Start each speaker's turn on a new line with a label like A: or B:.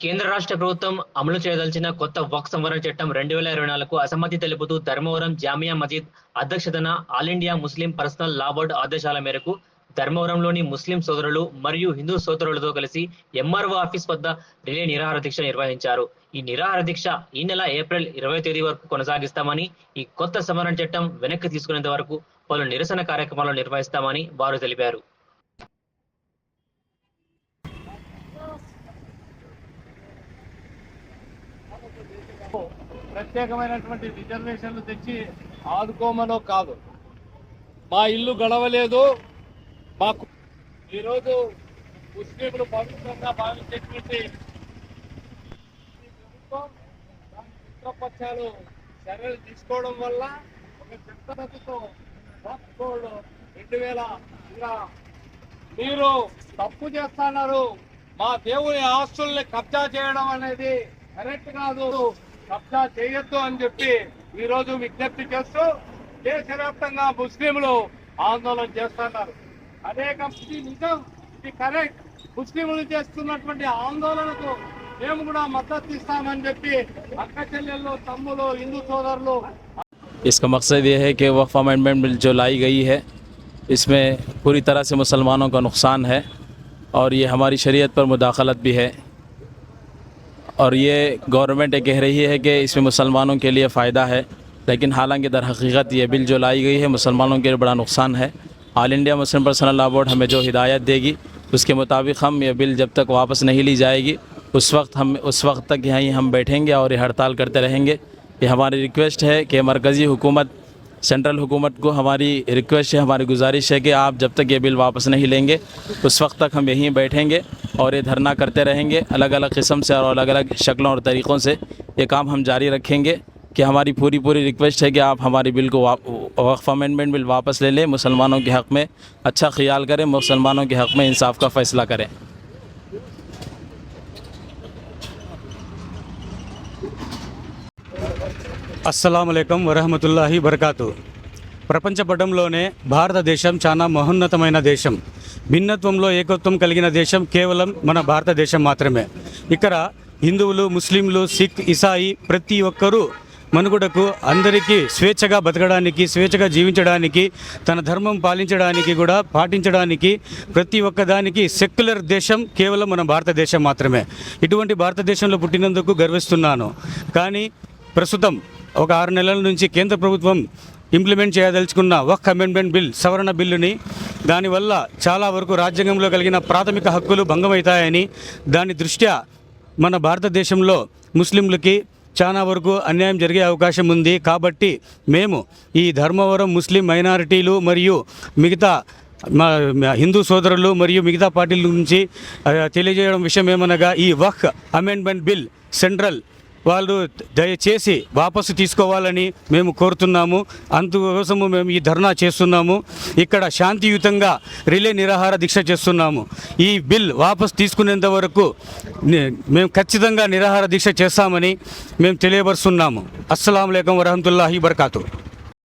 A: కేంద్ర రాష్ట్ర ప్రభుత్వం అమలు చేయదలిచిన కొత్త వక్ సంవరణ చట్టం రెండు వేల ఇరవై నాలుగు అసమ్మతి తెలుపుతూ ధర్మవరం జామియా మజీద్ అధ్యక్షతన all India Muslim personal law board ఆదేశాల మేరకు ధర్మవరంలోని ముస్లిం సోదరులు మరియు హిందూ సోదరులతో కలిసి ఎంఆర్ఓ ఆఫీస్ వద్ద రిలే నిరాహార దీక్ష నిర్వహించారు. ఈ నిరాహార దీక్ష ఈ నెల ఏప్రిల్ ఇరవై తేదీ వరకు కొనసాగిస్తామని ఈ కొత్త సంవరణ చట్టం వెనక్కి తీసుకునేంత వరకు పలు నిరసన కార్యక్రమాలు నిర్వహిస్తామని వారు తెలిపారు.
B: ప్రత్యేకమైనటువంటి రిజర్వేషన్లు తెచ్చి ఆదుకోమనో కాదు. మా ఇల్లు గడవలేదు. మాకు ఈరోజు ముస్లింలు పవిత్రంగా భావించేటువంటి ఈ ప్రభుత్వం చర్యలు తీసుకోవడం వల్ల ఒక చిత్తతో వక్ఫ్ రెండు వేల మీరు తప్పు చేస్తున్నారు. మా దేవుని ఆస్తుల్ని కబ్జా చేయడం అనేది కరెక్ట్ కాదు. اس کا مقصد یہ ہے کہ وقف امینڈمنٹ بل جو لائی گئی
C: ہے اس میں پوری طرح سے مسلمانوں کا نقصان ہے اور یہ ہماری شریعت پر مداخلت بھی ہے اور یہ گورنمنٹ یہ کہہ رہی ہے کہ اس میں مسلمانوں کے لیے فائدہ ہے، لیکن حالانکہ در حقیقت یہ بل جو لائی گئی ہے مسلمانوں کے لیے بڑا نقصان ہے۔ آل انڈیا مسلم پرسنل لا بورڈ ہمیں جو ہدایت دے گی، اس کے مطابق ہم یہ بل جب تک واپس نہیں لی جائے گی، اس وقت ہم، اس وقت تک یہیں ہم بیٹھیں گے اور یہ ہڑتال کرتے رہیں گے۔ یہ ہماری ریکویسٹ ہے کہ مرکزی حکومت سینٹرل حکومت کو ہماری ریکویسٹ ہے، ہماری گزارش ہے کہ آپ جب تک یہ بل واپس نہیں لیں گے، اس وقت تک ہم یہیں بیٹھیں گے اور یہ دھرنا کرتے رہیں گے۔ الگ الگ قسم سے اور الگ الگ شکلوں اور طریقوں سے یہ کام ہم جاری رکھیں گے کہ ہماری پوری پوری ریکویسٹ ہے کہ آپ ہماری بل کو وقف امینڈمنٹ بل واپس لے لیں، مسلمانوں کے حق میں اچھا خیال کریں، مسلمانوں کے حق میں انصاف کا فیصلہ کریں۔
D: అస్సలాములైకం వరహమతుల్లాహి బర్కాతు. ప్రపంచ పటంలోనే భారతదేశం చాలా మహోన్నతమైన దేశం. భిన్నత్వంలో ఏకత్వం కలిగిన దేశం కేవలం మన భారతదేశం మాత్రమే. ఇక్కడ హిందువులు ముస్లింలు సిక్ ఇసాయి ప్రతి ఒక్కరూ మనుగడకు అందరికీ స్వేచ్ఛగా బతకడానికి స్వేచ్ఛగా జీవించడానికి తన ధర్మం పాలించడానికి కూడా పాటించడానికి ప్రతి ఒక్కదానికి సెక్యులర్ దేశం కేవలం మన భారతదేశం మాత్రమే. ఇటువంటి భారతదేశంలో పుట్టినందుకు గర్విస్తున్నాను. కానీ ప్రస్తుతం ఒక ఆరు నెలల నుంచి కేంద్ర ప్రభుత్వం ఇంప్లిమెంట్ చేయదలుచుకున్న ఒక్క అమెండ్మెంట్ బిల్ సవరణ బిల్లుని దానివల్ల చాలా వరకు రాజ్యాంగంలో కలిగిన ప్రాథమిక హక్కులు భంగమవుతాయని దాని దృష్ట్యా మన భారతదేశంలో ముస్లింలకి చాలా వరకు అన్యాయం జరిగే అవకాశం ఉంది. కాబట్టి మేము ఈ ధర్మవరం ముస్లిం మైనారిటీలు మరియు మిగతా మా హిందూ సోదరులు మరియు మిగతా పార్టీల నుంచి తెలియజేయడం విషయం ఏమనగా ఈ వక్ అమెండ్మెంట్ బిల్ సెంట్రల్ వాళ్ళు దయచేసి వాపసు తీసుకోవాలని మేము కోరుతున్నాము. అందుకోసము మేము ఈ ధర్నా చేస్తున్నాము. ఇక్కడ శాంతియుతంగా రిలే నిరాహార దీక్ష చేస్తున్నాము. ఈ బిల్ వాపసు తీసుకునేంత వరకు మేము ఖచ్చితంగా నిరాహార దీక్ష చేస్తామని మేము తెలియపరుస్తున్నాము. అస్సలం వరహమతుల్లాహి బర్కాతు